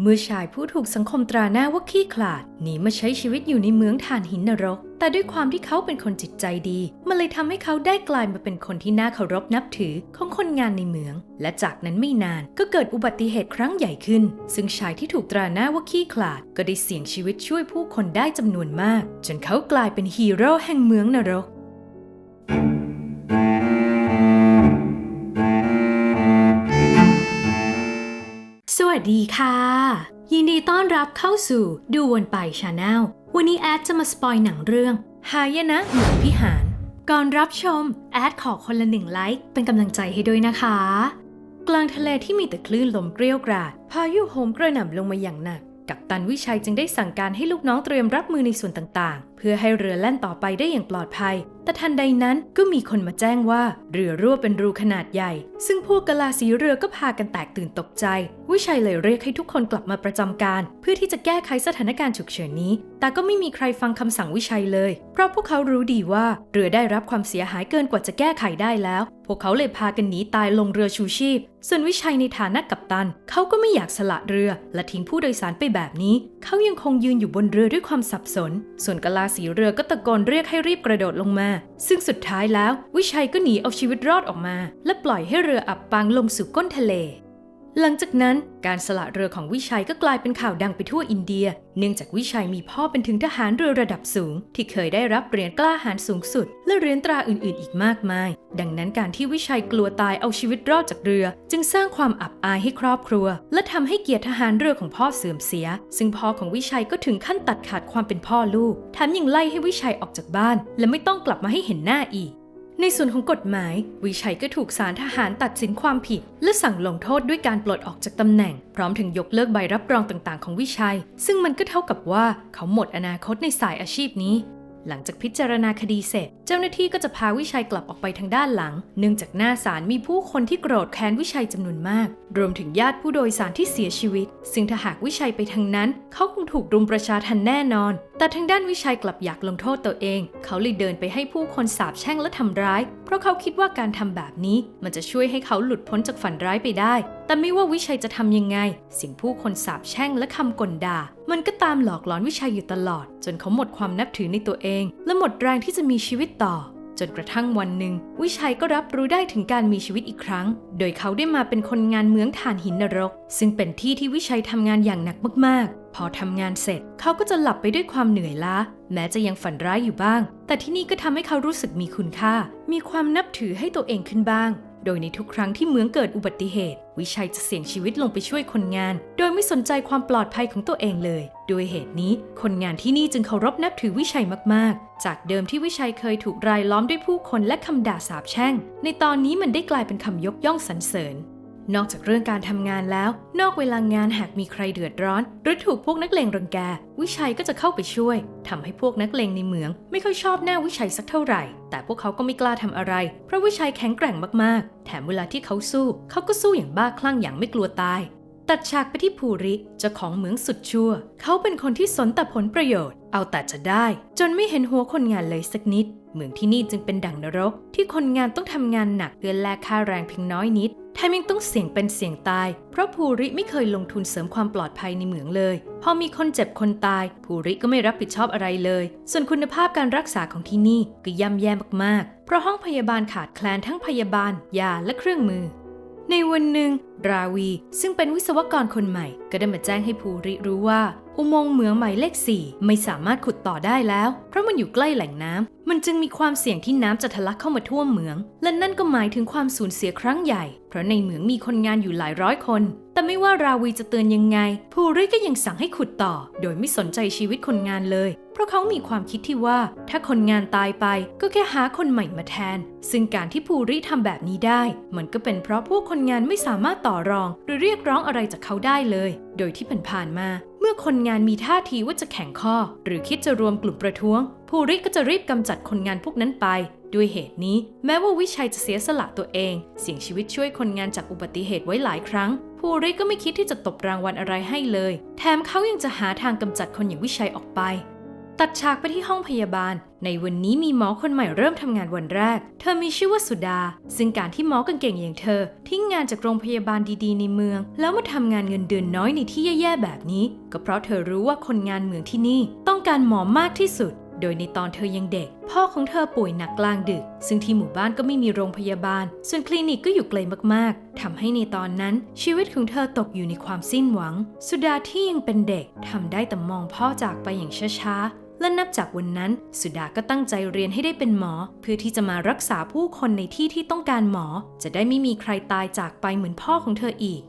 เมื่อชายผู้ถูกสังคมตราหน้าว่าขี้ขลาดหนีมาใช้ชีวิตอยู่ในเมืองถ่านหินนรก แต่ด้วยความที่เขาเป็นคนจิตใจดี มันเลยทำให้เขาได้กลายมาเป็นคนที่น่าเคารพนับถือของคนงานในเมือง และจากนั้นไม่นานก็เกิดอุบัติเหตุครั้งใหญ่ขึ้น ซึ่งชายที่ถูกตราหน้าว่าขี้ขลาด ก็ได้เสี่ยงชีวิตช่วยผู้คนได้จำนวนมาก จนเขากลายเป็นฮีโร่แห่งเมืองนรก วัสดีค่ะ ยินดีต้อนรับเข้าสู่ดูวนไปชาแนลวันนี้แอดจะมาสปอยหนังเรื่องหายนะเหมือพิหาร ก่อนรับชม แอดขอคนละหนึ่งไลค์เป็นกำลังใจให้ด้วยนะคะ กลางทะเลที่มีแต่คลื่นลมเกรียวกราด พายุโหมกระหน่ำลงมาอย่างหนัก กัปตันวิชัยจึงได้สั่งการให้ลูกน้องเตรียมรับมือในส่วนต่างเพื่อให้เรือแล่นต่อไปได้อย่างปลอดภัย แต่ทันใดนั้นก็มีคนมาแจ้งว่า เรือรั่วเป็นรูขนาดใหญ่ ซึ่งพวกกลาสีเรือก็พากันแตกตื่นตกใจ วิชัยเลยเรียกให้ทุกคนกลับมาประจำการ เพื่อที่จะแก้ไขสถานการณ์ฉุกเฉินนี้ แต่ก็ไม่มีใครฟังคำสั่งวิชัยเลย เพราะพวกเขารู้ดีว่าเรือได้รับความเสียหายเกินกว่าจะแก้ไขได้แล้ว พวกเขาเลยพากันหนีตายลงเรือชูชีพ ส่วนวิชัยในฐานะกัปตัน เขาก็ไม่อยากสละเรือ และทิ้งผู้โดยสารไปแบบนี้ เขายังคงยืนอยู่บนเรือด้วยความสับสน ส่วนกลาสีเรือก็ตะโกนเรียกให้รีบกระโดดลงมา ซึ่งสุดท้ายแล้ว วิชัยก็หนีเอาชีวิตรอดออกมา และปล่อยให้เรืออับปางลงสู่ก้นทะเล หลังจากนั้นการสละเรือของวิชัยก็กลายเป็นข่าวดังไปทั่วอินเดีย เนื่องจากวิชัยมีพ่อเป็นถึงทหารเรือระดับสูง ที่เคยได้รับเหรียญกล้าหาญสูงสุด และเหรียญตราอื่นๆ อีกมากมาย ดังนั้นการที่วิชัยกลัวตายเอาชีวิตรอดจากเรือ จึงสร้างความอับอายให้ครอบครัว และทำให้เกียรติทหารเรือของพ่อเสื่อมเสีย ซึ่งพ่อของวิชัยก็ถึงขั้นตัดขาดความเป็นพ่อลูกแถมยังไล่ให้วิชัยออกจากบ้าน และไม่ต้องกลับมาให้เห็นหน้าอีก ในส่วนของกฎหมาย วิชัยก็ถูกศาลทหารตัดสินความผิด และสั่งลงโทษด้วยการปลดออกจากตำแหน่ง พร้อมถึงยกเลิกใบรับรองต่างๆ ของวิชัย ซึ่งมันก็เท่ากับว่าเขาหมดอนาคตในสายอาชีพนี้ หลังจากพิจารณาคดีเสร็จ เจ้าหน้าที่ก็จะพาวิชัยกลับออกไปทางด้านหลัง เนื่องจากหน้าศาลมีผู้คนที่โกรธแค้นวิชัยจำนวนมาก รวมถึงญาติผู้โดยสารที่เสียชีวิต ซึ่งถ้าหากวิชัยไปทางนั้น เขาคงถูกรุมประชาทันแน่นอนแต่ทางด้านวิชัยกลับอยากลงโทษตัวเอง เขาเลยเดินไปให้ผู้คนสาปแช่งและทำร้าย เพราะเขาคิดว่าการทำแบบนี้มันจะช่วยให้เขาหลุดพ้นจากฝันร้ายไปได้ แต่ไม่ว่าวิชัยจะทำยังไง สิ่งผู้คนสาปแช่งและคำกลด่า มันก็ตามหลอกหลอนวิชัยอยู่ตลอด จนเขาหมดความนับถือในตัวเอง และหมดแรงที่จะมีชีวิตต่อ จนกระทั่งวันหนึ่ง วิชัยก็รับรู้ได้ถึงการมีชีวิตอีกครั้ง โดยเขาได้มาเป็นคนงานเมืองถ่านหินนรก ซึ่งเป็นที่ที่วิชัยทำงานอย่างหนักมากๆ พอทำงานเสร็จ เขาก็จะหลับไปด้วยความเหนื่อยล้า แม้จะยังฝันร้ายอยู่บ้าง แต่ที่นี่ก็ทำให้เขารู้สึกมีคุณค่า มีความนับถือให้ตัวเองขึ้นบ้าง โดยในทุกครั้งที่เมืองเกิดอุบัติเหตุ วิชัยจะเสี่ยงชีวิตลงไปช่วยคนงาน โดยไม่สนใจความปลอดภัยของตัวเองเลยโดยเหตุนี้ คนงานที่นี่จึงเคารพนับถือวิชัยมากๆ จากเดิมที่วิชัยเคยถูกรายล้อมด้วยผู้คนและคำด่าสาปแช่ง ในตอนนี้มันได้กลายเป็นคำยกย่องสรรเสริญ นอกจากเรื่องการทำงานแล้ว นอกเวลางานหากมีใครเดือดร้อน หรือถูกพวกนักเลงรังแก วิชัยก็จะเข้าไปช่วยทำให้พวกนักเลงในเมือง ไม่ค่อยชอบหน้าวิชัยสักเท่าไหร่ แต่พวกเขาก็ไม่กล้าทำอะไร เพราะวิชัยแข็งแกร่งมากๆ แถมเวลาที่เขาสู้ เขาก็สู้อย่างบ้าคลั่งอย่างไม่กลัวตาย ตัดฉากไปที่ภูริเจ้าของเหมืองสุดชั่ว เขาเป็นคนที่สนแต่ผลประโยชน์ เอาแต่จะได้ จนไม่เห็นหัวคนงานเลยสักนิด เมืองที่นี่จึงเป็นดั่งนรก ที่คนงานต้องทำงานหนักเพื่อแลกค่าแรงเพียงน้อยนิดแถมยังต้องเสี่ยงเป็นเสี่ยงตาย เพราะภูริไม่เคยลงทุนเสริมความปลอดภัยในเหมืองเลย พอมีคนเจ็บคนตาย ภูริก็ไม่รับผิดชอบอะไรเลย ส่วนคุณภาพการรักษาของที่นี่ก็ย่ำแย่มากๆ เพราะห้องพยาบาลขาดแคลนทั้งพยาบาล ยาและเครื่องมือ ในวันหนึ่งราวี ซึ่งเป็นวิศวกรคนใหม่ ก็ได้มาแจ้งให้ภูริรู้ว่า อุโมงค์เหมืองหมายเลข 4 ไม่สามารถขุดต่อได้แล้ว เพราะมันอยู่ใกล้แหล่งน้ำมันจึงมีความเสี่ยงที่น้ำจะทะลักเข้ามาท่วมเหมือง และนั่นก็หมายถึงความสูญเสียครั้งใหญ่ เพราะในเหมืองมีคนงานอยู่หลายร้อยคน แต่ไม่ว่าราวีจะเตือนยังไง ภูริก็ยังสั่งให้ขุดต่อ โดยไม่สนใจชีวิตคนงานเลย เพราะเขามีความคิดที่ว่า ถ้าคนงานตายไปก็แค่หาคนใหม่มาแทน ซึ่งการที่ภูริทำแบบนี้ได้ มันก็เป็นเพราะพวกคนงานไม่สามารถต่อรองหรือเรียกร้องอะไรจากเขาได้เลย โดยที่ผ่านๆมา เมื่อคนงานมีท่าทีว่าจะแข่งข้อ หรือคิดจะรวมกลุ่มประท้วง ภูริก็จะรีบกำจัดคนงานพวกนั้นไป ด้วยเหตุนี้ แม้ว่าวิชัยจะเสียสละตัวเอง เสี่ยงชีวิตช่วยคนงานจากอุบัติเหตุไว้หลายครั้ง ภูริก็ไม่คิดที่จะตบรางวัลอะไรให้เลย แถมเขายังจะหาทางกำจัดคนอย่างวิชัยออกไป ตัดฉากไปที่ห้องพยาบาล ในวันนี้มีหมอคนใหม่เริ่มทำงานวันแรก เธอมีชื่อว่าสุดา ซึ่งการที่หมอกเก่งอย่างเธอ ทิ้งงานจากโรงพยาบาลดีๆ ในเมือง แล้วมาทำงานเงินเดือนน้อยในที่แย่ๆแบบนี้ ก็เพราะเธอรู้ว่าคนงานเมืองที่นี่ ต้องการหมอมากที่สุด โดยในตอนเธอยังเด็ก พ่อของเธอป่วยหนักกลางดึก ซึ่งที่หมู่บ้านก็ไม่มีโรงพยาบาล ส่วนคลินิกก็อยู่ไกลมากๆทำให้ในตอนนั้นชีวิตของเธอตกอยู่ในความสิ้นหวัง สุดาที่ยังเป็นเด็กทำได้แต่มองพ่อจากไปอย่างช้าๆ และนับจากวันนั้น สุดาก็ตั้งใจเรียนให้ได้เป็นหมอ เพื่อที่จะมารักษาผู้คนในที่ที่ต้องการหมอ จะได้ไม่มีใครตายจากไปเหมือนพ่อของเธออีก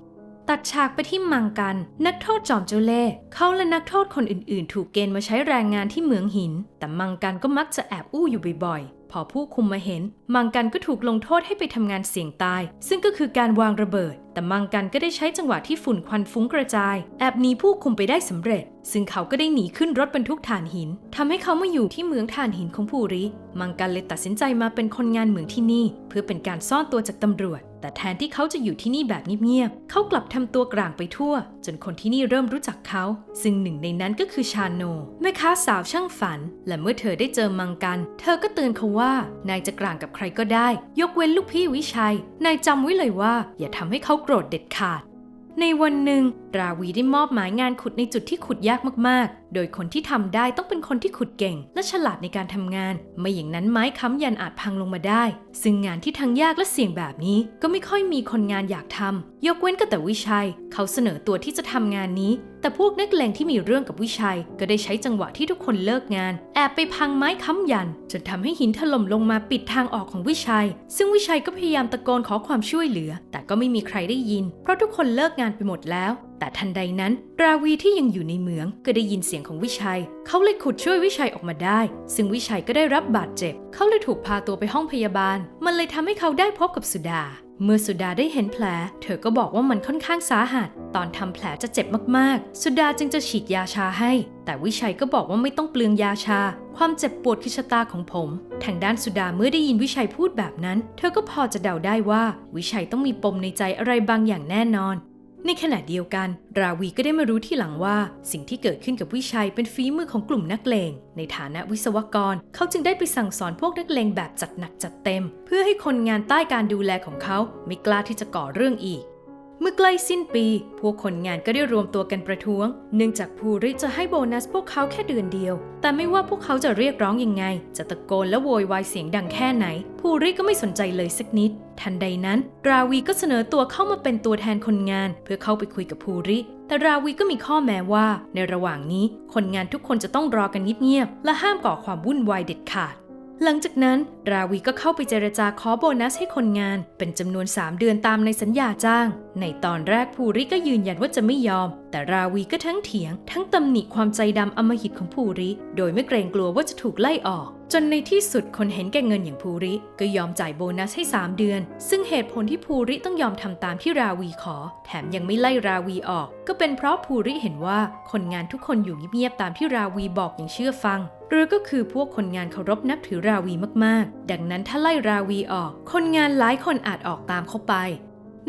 ตัดฉากไปที่มังกัน นักโทษจอมเจ้าเล่เขาและนักโทษคนอื่นๆ ถูกเกณฑ์มาใช้แรงงานที่เหมืองหิน แต่มังกันก็มักจะแอบอู้อยู่บ่อยๆ พอผู้คุมมาเห็น มังกันก็ถูกลงโทษให้ไปทำงานเสี่ยงตาย ซึ่งก็คือการวางระเบิด แต่มังกันก็ได้ใช้จังหวะที่ฝุ่นควันฟุ้งกระจาย แอบหนีผู้คุมไปได้สำเร็จ ซึ่งเขาก็ได้หนีขึ้นรถบรรทุกถ่านหินทำให้เขามาอยู่ที่เหมืองถ่านหินของภูริ มังกันเลยตัดสินใจมาเป็นคนงานเหมืองที่นี่ เพื่อเป็นการซ่อนตัวจากตำรวจ แต่แทนที่เขาจะอยู่ที่นี่แบบเงียบๆเขากลับทำตัวกลางไปทั่ว จนคนที่นี่เริ่มรู้จักเขา ซึ่งหนึ่งในนั้นก็คือชาโน แม่ค้าสาวช่างฝัน และเมื่อเธอได้เจอมังกัน เธอก็เตือนเขาว่านายจะกลางกับใครก็ได้ ยกเว้นลูกพี่วิชัย นายจำไว้เลยว่า อย่าทำให้เขาโกรธเด็ดขาดในวันหนึ่ง ราวีได้มอบหมายงานขุดในจุดที่ขุดยากมากโดยคนที่ทำได้ต้องเป็นคนที่ขุดเก่ง และฉลาดในการทำงาน ไม่อย่างนั้นไม้ค้ำยันอาจพังลงมาได้ ซึ่งงานที่ทั้งยากและเสี่ยงแบบนี้ก็ไม่ค่อยมีคนงานอยากทำยกเว้นก็แต่วิชัย เขาเสนอตัวที่จะทำงานนี้ แต่พวกนักเลงที่มีเรื่องกับวิชัย ก็ได้ใช้จังหวะที่ทุกคนเลิกงาน แอบไปพังไม้ค้ำยัน จนทำให้หินถล่มลงมาปิดทางออกของวิชัย ซึ่งวิชัยก็พยายามตะโกนขอความช่วยเหลือ แต่ก็ไม่มีใครได้ยิน เพราะทุกคนเลิกงานไปหมดแล้ว แต่ทันใดนั้น ราวีที่ยังอยู่ในเหมืองก็ได้ยินเสียงของวิชัย เขาเลยขุดช่วยวิชัยออกมาได้ ซึ่งวิชัยก็ได้รับบาดเจ็บ เขาเลยถูกพาตัวไปห้องพยาบาล มันเลยทำให้เขาได้พบกับสุดา เมื่อสุดาได้เห็นแผล เธอก็บอกว่ามันค่อนข้างสาหัส ตอนทำแผลจะเจ็บมากๆ สุดาจึงจะฉีดยาชาให้ แต่วิชัยก็บอกว่าไม่ต้องเปลืองยาชา ความเจ็บปวดคือชะตาของผม ทางด้านสุดาเมื่อได้ยินวิชัยพูดแบบนั้น เธอก็พอจะเดาได้ว่า วิชัยต้องมีปมในใจอะไรบางอย่างแน่นอน ในขณะเดียวกัน ราวีก็ได้มารู้ที่หลังว่า สิ่งที่เกิดขึ้นกับวิชัยเป็นฝีมือของกลุ่มนักเลง ในฐานะวิศวกร เขาจึงได้ไปสั่งสอนพวกนักเลงแบบจัดหนักจัดเต็ม เพื่อให้คนงานใต้การดูแลของเขาไม่กล้าที่จะก่อเรื่องอีก เมื่อใกล้สิ้นปี พวกคนงานก็ได้รวมตัวกันประท้วง เนื่องจากภูริจะให้โบนัสพวกเขาแค่เดือนเดียว แต่ไม่ว่าพวกเขาจะเรียกร้องยังไง จะตะโกนและโวยวายเสียงดังแค่ไหน ภูริก็ไม่สนใจเลยสักนิด ทันใดนั้น ราวีก็เสนอตัวเข้ามาเป็นตัวแทนคนงาน เพื่อเข้าไปคุยกับภูริ แต่ราวีก็มีข้อแม้ว่า ในระหว่างนี้ คนงานทุกคนจะต้องรอกันเงียบๆและห้ามก่อความวุ่นวายเด็ดขาด หลังจากนั้นราวีก็เข้าไปเจรจาขอโบนัสให้คนงานเป็นจำนวน 3 เดือนตามในสัญญาจ้าง ในตอนแรกภูริก็ยืนยันว่าจะไม่ยอม แต่ราวีก็ทั้งเถียง ทั้งตำหนิความใจดำอำมหิตของภูริ โดยไม่เกรงกลัวว่าจะถูกไล่ออก จนในที่สุดคนเห็นแก่เงินอย่างภูริ ก็ยอมจ่ายโบนัสให้ 3 เดือน ซึ่งเหตุผลที่ภูริต้องยอมทำตามที่ราวีขอ แถมยังไม่ไล่ราวีออก ก็เป็นเพราะภูริเห็นว่าคนงานทุกคนอยู่เงียบๆตามที่ราวีบอกอย่างเชื่อฟัง หรือก็คือพวกคนงานเคารพนับถือราวีมากๆ ดังนั้นถ้าไล่ราวีออก คนงานหลายคนอาจออกตามเข้าไป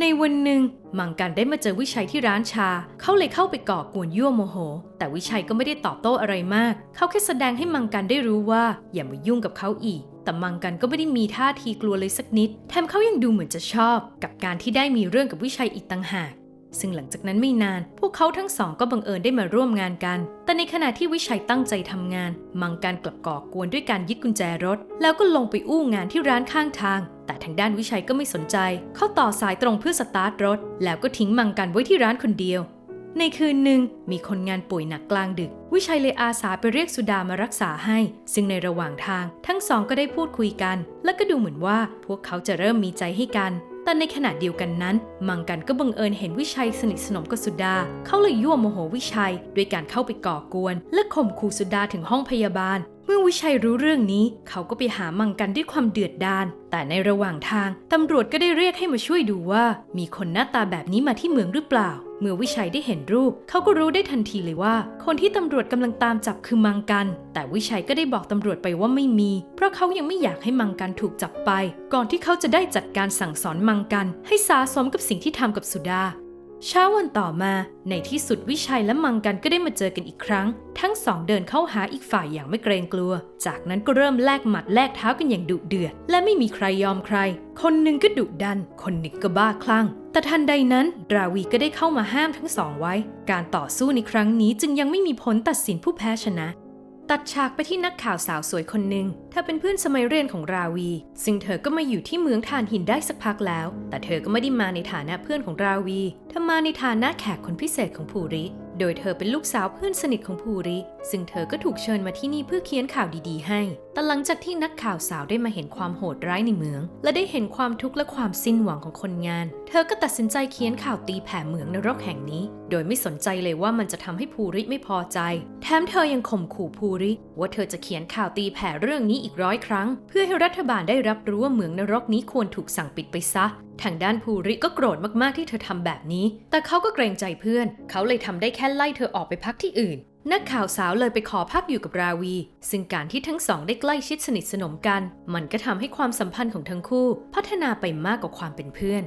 ในวันหนึ่งมังกันได้มาเจอวิชัยที่ร้านชา เขาเลยเข้าไปก่อกวนยั่วโมโห แต่วิชัยก็ไม่ได้ตอบโต้อะไรมาก เขาแค่แสดงให้มังกันได้รู้ว่าอย่ามายุ่งกับเขาอีก แต่มังกันก็ไม่ได้มีท่าทีกลัวเลยสักนิด แถมเขายังดูเหมือนจะชอบ กับการที่ได้มีเรื่องกับวิชัยอีกต่างหาก ซึ่งหลังจากนั้นไม่นาน พวกเขาทั้งสองก็บังเอิญได้มาร่วมงานกัน แต่ในขณะที่วิชัยตั้งใจทำงาน มังการกลับก่อกวนด้วยการยึดกุญแจรถ แล้วก็ลงไปอู้งานที่ร้านข้างทาง แต่ทางด้านวิชัยก็ไม่สนใจ เขาต่อสายตรงเพื่อสตาร์ทรถ แล้วก็ทิ้งมังกันไว้ที่ร้านคนเดียว ในคืนหนึ่งมีคนงานป่วยหนักกลางดึก วิชัยเลยอาสาไปเรียกสุดามารักษาให้ ซึ่งในระหว่างทาง ทั้งสองก็ได้พูดคุยกัน และก็ดูเหมือนว่าพวกเขาจะเริ่มมีใจให้กัน แต่ในขณะเดียวกันนั้น มังกันก็บังเอิญเห็นวิชัยสนิทสนมกับสุดา เขาเลยยั่วโมโหวิชัยด้วยการเข้าไปก่อกวน และข่มขู่สุดาถึงห้องพยาบาล เมื่อวิชัยรู้เรื่องนี้ เขาก็ไปหามังกันด้วยความเดือดดาล แต่ในระหว่างทางตำรวจก็ได้เรียกให้มาช่วยดูว่า มีคนหน้าตาแบบนี้มาที่เมืองหรือเปล่า เมื่อวิชัยได้เห็นรูป เขาก็รู้ได้ทันทีเลยว่า คนที่ตำรวจกำลังตามจับคือมังกัน แต่วิชัยก็ได้บอกตำรวจไปว่าไม่มี เพราะเขายังไม่อยากให้มังกันถูกจับไป ก่อนที่เขาจะได้จัดการสั่งสอนมังกัน ให้สาสมกับสิ่งที่ทำกับสุดา เช้าวันต่อมาในที่สุดวิชัยและมังกันก็ได้มาเจอกันอีกครั้ง ทั้งสองเดินเข้าหาอีกฝ่ายอย่างไม่เกรงกลัว จากนั้นก็เริ่มแลกหมัดแลกเท้ากันอย่างดุเดือด และไม่มีใครยอมใคร คนหนึ่งก็ดุดัน คนหนึ่งก็บ้าคลั่ง แต่ทันใดนั้น ราวีก็ได้เข้ามาห้ามทั้งสองไว้ การต่อสู้ในครั้งนี้จึงยังไม่มีผลตัดสินผู้แพ้ชนะ ตัดฉากไปที่นักข่าวสาวสวยคนหนึ่งเธอเป็นเพื่อนสมัยเรียนของราวี ซึ่งเธอก็มาอยู่ที่เมืองทานหินได้สักพักแล้ว แต่เธอก็ไม่ได้มาในฐานะเพื่อนของราวี เธอมาในฐานะแขกคนพิเศษของภูริ โดยเธอเป็นลูกสาวเพื่อนสนิทของภูริ ซึ่งเธอก็ถูกเชิญมาที่นี่เพื่อเขียนข่าวดีๆให้ แต่หลังจากที่นักข่าวสาวได้มาเห็นความโหดร้ายในเมือง และได้เห็นความทุกข์และความสิ้นหวังของคนงาน เธอก็ตัดสินใจเขียนข่าวตีแผ่เมืองนรกแห่งนี้ โดยไม่สนใจเลยว่ามันจะทำให้ภูริไม่พอใจ แถมเธอยังข่มขู่ภูริ ว่าเธอจะเขียนข่าวตีแผ่เรื่องนี้อีกร้อยครั้ง เพื่อให้รัฐบาลได้รับรู้ว่าเมืองนรกนี้ควรถูกสั่งปิดไปซะทางด้านภูริก็โกรธมากๆที่เธอทำแบบนี้ แต่เขาก็เกรงใจเพื่อน เขาเลยทำได้แค่ไล่เธอออกไปพักที่อื่นนักข่าวสาวเลยไปขอพักอยู่กับราวี ซึ่งการที่ทั้งสองได้ใกล้ชิดสนิทสนมกัน มันก็ทำให้ความสัมพันธ์ของทั้งคู่ พัฒนาไปมากกว่าความเป็นเพื่อน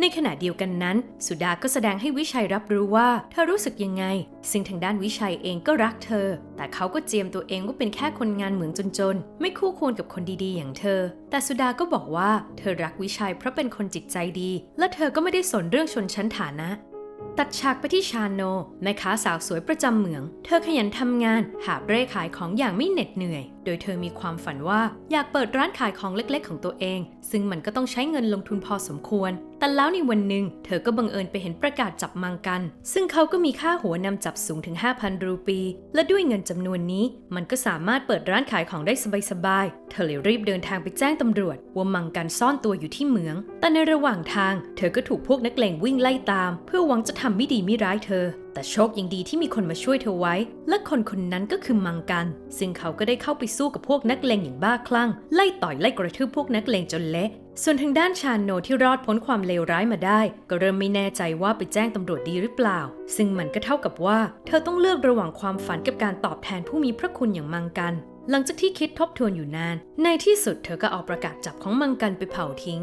ในขณะเดียวกันนั้น สุดาก็แสดงให้วิชัยรับรู้ว่าเธอรู้สึกยังไง ซึ่งทางด้านวิชัยเองก็รักเธอ แต่เขาก็เจียมตัวเองว่าเป็นแค่คนงานเหมืองจนๆ ไม่คู่ควรกับคนดีๆ อย่างเธอ แต่สุดาก็บอกว่าเธอรักวิชัยเพราะเป็นคนจิตใจดี และเธอก็ไม่ได้สนเรื่องชนชั้นฐานะ ตัดฉากไปที่ชาโนแม่ค้าสาวสวยประจำเหมือง เธอขยันทำงาน หาบเร่ขายของอย่างไม่เหน็ดเหนื่อย โดยเธอมีความฝันว่าอยากเปิดร้านขายของเล็กๆ ของตัวเอง ซึ่งมันก็ต้องใช้เงินลงทุนพอสมควร แต่แล้วในวันหนึ่งเธอก็บังเอิญไปเห็นประกาศจับมังกัน ซึ่งเขาก็มีค่าหัวนำจับสูงถึง 5,000 รูปี และด้วยเงินจำนวนนี้ มันก็สามารถเปิดร้านขายของได้สบายๆ เธอเลยรีบเดินทางไปแจ้งตำรวจว่ามังกันซ่อนตัวอยู่ที่เหมือง แต่ในระหว่างทาง เธอก็ถูกพวกนักเลงวิ่งไล่ตาม เพื่อหวังจะทำไม่ดีไม่ร้ายเธอ แต่โชคยังดีที่มีคนมาช่วยเธอไว้ และคนคนนั้นก็คือมังกัน ซึ่งเขาก็ได้เข้าไปสู้กับพวกนักเลงอย่างบ้าคลั่ง ไล่ต่อยไล่กระทืบพวกนักเลงจนเละส่วนทางด้านชาโนที่รอดพ้นความเลวร้ายมาได้ ก็เริ่มไม่แน่ใจว่าไปแจ้งตำรวจดีหรือเปล่า ซึ่งมันก็เท่ากับว่า เธอต้องเลือกระหว่างความฝันกับการตอบแทนผู้มีพระคุณอย่างมังกัน หลังจากที่คิดทบทวนอยู่นาน ในที่สุดเธอก็เอาประกาศจับของมังกันไปเผาทิ้ง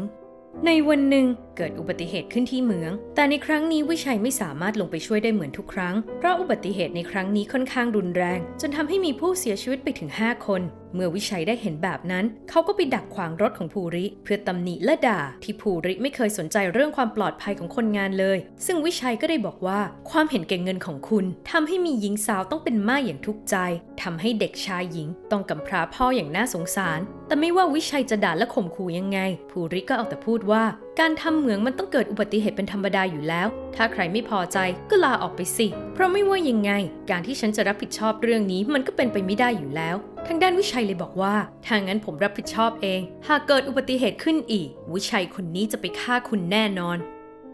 ในวันหนึ่ง เกิดอุบัติเหตุขึ้นที่เมือง แต่ในครั้งนี้วิชัยไม่สามารถลงไปช่วยได้เหมือนทุกครั้ง เพราะอุบัติเหตุในครั้งนี้ค่อนข้างรุนแรง จนทำให้มีผู้เสียชีวิตไปถึง 5 คน เมื่อวิชัยได้เห็นแบบนั้น เขาก็ไปดักขวางรถของภูริ เพื่อตำหนิและด่า ที่ภูริไม่เคยสนใจเรื่องความปลอดภัยของคนงานเลย ซึ่งวิชัยก็ได้บอกว่า ความเห็นแก่เงินของคุณทำให้มีหญิงสาวต้องเป็นม่ายอย่างทุกข์ใจทำให้เด็กชายหญิง ต้องกำพร้าพ่ออย่างน่าสงสาร แต่ไม่ว่าวิชัยจะด่าและข่มขู่ยังไง ภูริก็เอาแต่พูดว่าการทำเหมืองมันต้องเกิดอุบัติเหตุเป็นธรรมดาอยู่แล้ว ถ้าใครไม่พอใจก็ลาออกไปสิ เพราะไม่ว่ายังไง การที่ฉันจะรับผิดชอบเรื่องนี้มันก็เป็นไปไม่ได้อยู่แล้ว ทางด้านวิชัยเลยบอกว่า ถ้างั้นผมรับผิดชอบเอง หากเกิดอุบัติเหตุขึ้นอีก วิชัยคนนี้จะไปฆ่าคุณแน่นอน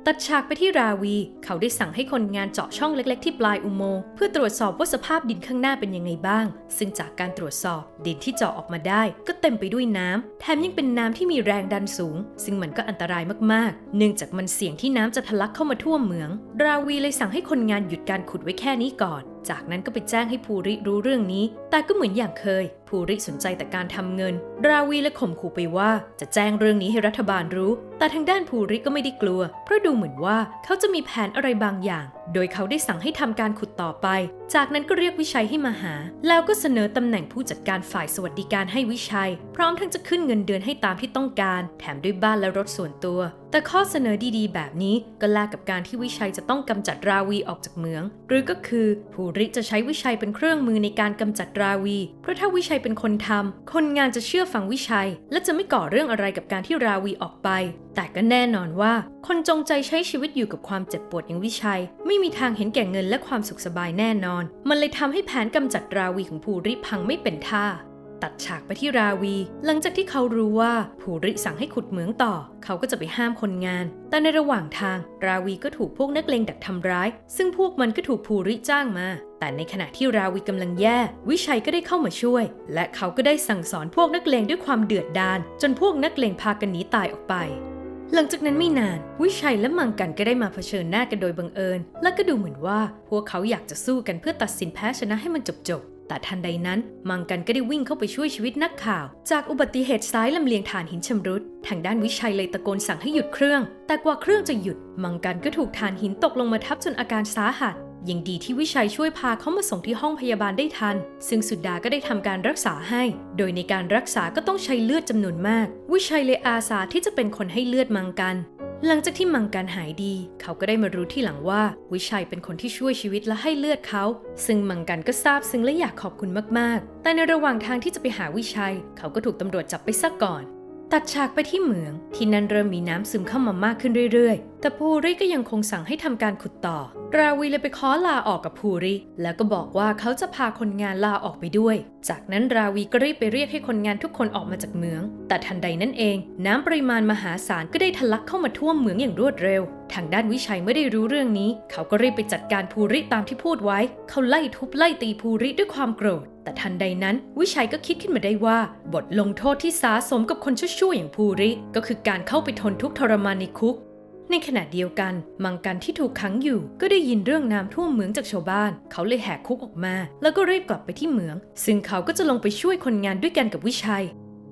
ตัดฉากไปที่ราวี เขาได้สั่งให้คนงานเจาะช่องเล็กๆที่ปลายอุโมงค์เพื่อตรวจสอบว่าสภาพดินข้างหน้าเป็นยังไงบ้าง ซึ่งจากการตรวจสอบ ดินที่เจาะออกมาได้ ก็เต็มไปด้วยน้ำแถมยังเป็นน้ำที่มีแรงดันสูง ซึ่งมันก็อันตรายมากๆ เนื่องจากมันเสี่ยงที่น้ำจะทะลักเข้ามาท่วมเหมือง ราวีเลยสั่งให้คนงานหยุดการขุดไว้แค่นี้ก่อน จากนั้นก็ไปแจ้งให้ภูริรู้เรื่องนี้ แต่ก็เหมือนอย่างเคย ภูริสนใจแต่การทำเงิน ราวีและข่มขู่ไปว่าจะแจ้งเรื่องนี้ให้รัฐบาลรู้ แต่ทางด้านภูริก็ไม่ได้กลัว เพราะดูเหมือนว่าเขาจะมีแผนอะไรบางอย่าง โดยเขาได้สั่งให้ทำการขุดต่อไป จากนั้นก็เรียกวิชัยให้มาหา แล้วก็เสนอตำแหน่งผู้จัดการฝ่ายสวัสดิการให้วิชัย พร้อมทั้งจะขึ้นเงินเดือนให้ตามที่ต้องการ แถมด้วยบ้านและรถส่วนตัว แต่ข้อเสนอดีๆ แบบนี้ก็แลกกับการที่วิชัยจะต้องกำจัดราวีออกจากเมือง หรือก็คือภูริจะใช้วิชัยเป็นเครื่องมือในการกำจัดราวี เพราะถ้าวิชัยเป็นคนทำคนงานจะเชื่อฟังวิชัย และจะไม่ก่อเรื่องอะไรกับการที่ราวีออกไป แต่ก็แน่นอนว่า คนจงใจใช้ชีวิตอยู่กับความเจ็บปวดอย่างวิชัย ไม่มีทางเห็นแก่เงินและความสุขสบายแน่นอน มันเลยทำให้แผนกำจัดราวีของภูริพังไม่เป็นท่า ตัดฉากไปที่ราวี หลังจากที่เขารู้ว่าภูริสั่งให้ขุดเหมืองต่อ เขาก็จะไปห้ามคนงาน แต่ในระหว่างทาง ราวีก็ถูกพวกนักเลงดักทำร้าย ซึ่งพวกมันก็ถูกภูริจ้างมา แต่ในขณะที่ราวีกำลังแย่ วิชัยก็ได้เข้ามาช่วย และเขาก็ได้สั่งสอนพวกนักเลงด้วยความเดือดดาลจนพวกนักเลงพากันหนีตายออกไปหลังจากนั้นไม่นาน วิชัยและมังกันก็ได้มาเผชิญหน้ากันโดยบังเอิญ และก็ดูเหมือนว่าพวกเขาอยากจะสู้กันเพื่อตัดสินแพ้ชนะให้มันจบ แต่ทันใดนั้นมังกันก็ได้วิ่งเข้าไปช่วยชีวิตนักข่าว จากอุบัติเหตุซ้ายลำเลียงฐานหินชำรุด ทางด้านวิชัยเลยตะโกนสั่งให้หยุดเครื่อง แต่กว่าเครื่องจะหยุด มังกันก็ถูกฐานหินตกลงมาทับจนอาการสาหัสยังดีที่วิชัยช่วยพาเขามาส่งที่ห้องพยาบาลได้ทัน ซึ่งสุดดาก็ได้ทำการรักษาให้ โดยในการรักษาก็ต้องใช้เลือดจำนวนมาก วิชัยเลยอาสาที่จะเป็นคนให้เลือดมังกัน หลังจากที่มังการหายดี เขาก็ได้มารู้ที่หลังว่า วิชัยเป็นคนที่ช่วยชีวิตและให้เลือดเขา ซึ่งมังการก็ทราบซึ้งและอยากขอบคุณมากๆ แต่ในระหว่างทางที่จะไปหาวิชัย เขาก็ถูกตำรวจจับไปซะก่อน ตัดฉากไปที่เหมือง ที่นั่นเริ่มมีน้ำซึมเข้ามามากขึ้นเรื่อยๆ แต่ภูริก็ยังคงสั่งให้ทำการขุดต่อ ราวีเลยไปขอลาออกกับภูริ แล้วก็บอกว่าเขาจะพาคนงานลาออกไปด้วย จากนั้นราวีก็รีบไปเรียกให้คนงานทุกคนออกมาจากเหมือง แต่ทันใดนั้นเอง น้ำปริมาณมหาศาลก็ได้ทะลักเข้ามาท่วมเหมืองอย่างรวดเร็ว ทางด้านวิชัยไม่ได้รู้เรื่องนี้ เขาก็รีบไปจัดการภูริตามที่พูดไว้ เขาไล่ทุบไล่ตีภูริด้วยความโกรธ แต่ทันใดนั้นวิชัยก็คิดขึ้นมาได้ว่า บทลงโทษที่สาสมกับคนชั่วๆอย่างภูริ ก็คือการเข้าไปทนทุกข์ทรมานในคุก ในขณะเดียวกัน มังกันที่ถูกขังอยู่ ก็ได้ยินเรื่องน้ำท่วมเมืองจากชาวบ้าน เขาเลยแหกคุกออกมา แล้วก็รีบกลับไปที่เมือง ซึ่งเขาก็จะลงไปช่วยคนงานด้วยกันกับวิชัย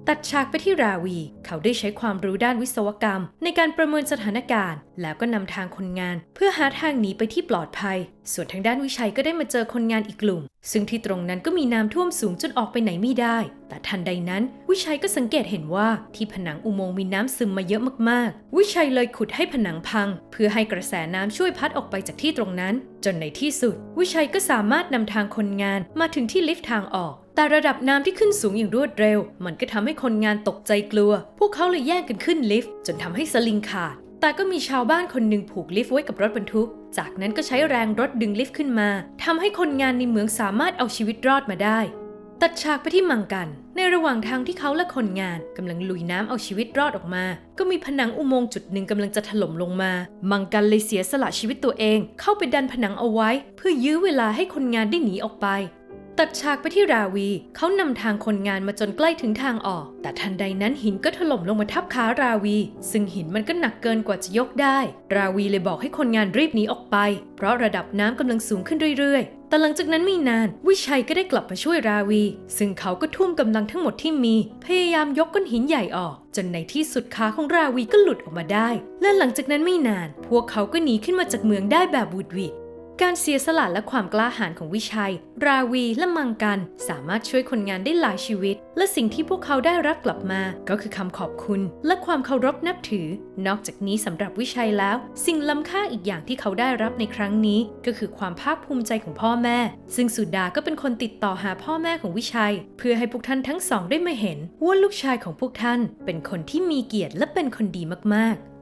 ตัดฉากไปที่ราวี เขาได้ใช้ความรู้ด้านวิศวกรรม ในการประเมินสถานการณ์ แล้วก็นำทางคนงาน เพื่อหาทางหนีไปที่ปลอดภัย ส่วนทางด้านวิชัยก็ได้มาเจอคนงานอีกกลุ่ม ซึ่งที่ตรงนั้นก็มีน้ำท่วมสูงจนออกไปไหนไม่ได้ แต่ทันใดนั้น วิชัยก็สังเกตเห็นว่าที่ผนังอุโมงค์มีน้ำซึมมาเยอะมากๆ วิชัยเลยขุดให้ผนังพัง เพื่อให้กระแสน้ำช่วยพัดออกไปจากที่ตรงนั้น จนในที่สุด วิชัยก็สามารถนำทางคนงานมาถึงที่ลิฟต์ทางออก แต่ระดับน้ำที่ขึ้นสูงอย่างรวดเร็ว มันก็ทำให้คนงานตกใจกลัว พวกเขาเลยแย่งกันขึ้นลิฟต์จนทำให้สลิงขาด แต่ก็มีชาวบ้านคนหนึ่งผูกลิฟต์ไว้กับรถบรรทุก จากนั้นก็ใช้แรงรถดึงลิฟต์ขึ้นมาทำให้คนงานในเมืองสามารถเอาชีวิตรอดมาได้ ตัดฉากไปที่มังกัน ในระหว่างทางที่เขาและคนงานกำลังลุยน้ำเอาชีวิตรอดออกมา ก็มีผนังอุโมงค์จุดหนึ่งกำลังจะถล่มลงมา มังกันเลยเสียสละชีวิตตัวเอง เข้าไปดันผนังเอาไว้ เพื่อยื้อเวลาให้คนงานได้หนีออกไป ตัดฉากไปที่ราวี เขานำทางคนงานมาจนใกล้ถึงทางออก แต่ทันใดนั้นหินก็ถล่มลงมาทับขาราวี ซึ่งหินมันก็หนักเกินกว่าจะยกได้ ราวีเลยบอกให้คนงานรีบหนีออกไป เพราะระดับน้ำกำลังสูงขึ้นเรื่อยๆ แต่หลังจากนั้นไม่นาน วิชัยก็ได้กลับมาช่วยราวี ซึ่งเขาก็ทุ่มกำลังทั้งหมดที่มี พยายามยกก้อนหินใหญ่ออก จนในที่สุดขาของราวีก็หลุดออกมาได้ และหลังจากนั้นไม่นาน พวกเขาก็หนีขึ้นมาจากเมืองได้แบบบุดวิด การเสียสละและความกล้าหาญของวิชัย ราวีและมังกัน สามารถช่วยคนงานได้หลายชีวิต และสิ่งที่พวกเขาได้รับกลับมา ก็คือคำขอบคุณ และความเคารพนับถือ นอกจากนี้สำหรับวิชัยแล้ว สิ่งล้ำค่าอีกอย่างที่เขาได้รับในครั้งนี้ ก็คือความภาคภูมิใจของพ่อแม่ ซึ่งสุดาก็เป็นคนติดต่อหาพ่อแม่ของวิชัย เพื่อให้พวกท่านทั้งสองได้มาเห็นว่าลูกชายของพวกท่าน เป็นคนที่มีเกียรติและเป็นคนดีมากๆ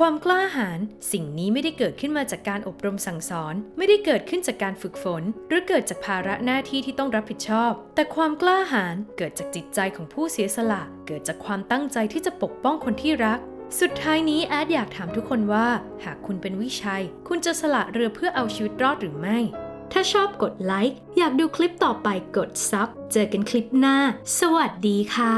ความกล้าหาญสิ่งนี้ไม่ได้เกิดขึ้นมาจากการอบรมสั่งสอน ไม่ได้เกิดขึ้นจากการฝึกฝน หรือเกิดจากภาระหน้าที่ที่ต้องรับผิดชอบ แต่ความกล้าหาญเกิดจากจิตใจของผู้เสียสละ เกิดจากความตั้งใจที่จะปกป้องคนที่รัก สุดท้ายนี้แอดอยากถามทุกคนว่า หากคุณเป็นวิชัย คุณจะสละเรือเพื่อเอาชีวิตรอดหรือไม่ ถ้าชอบกดไลค์อยากดูคลิปต่อไปกดซับเจอกันคลิปหน้า สวัสดีค่ะ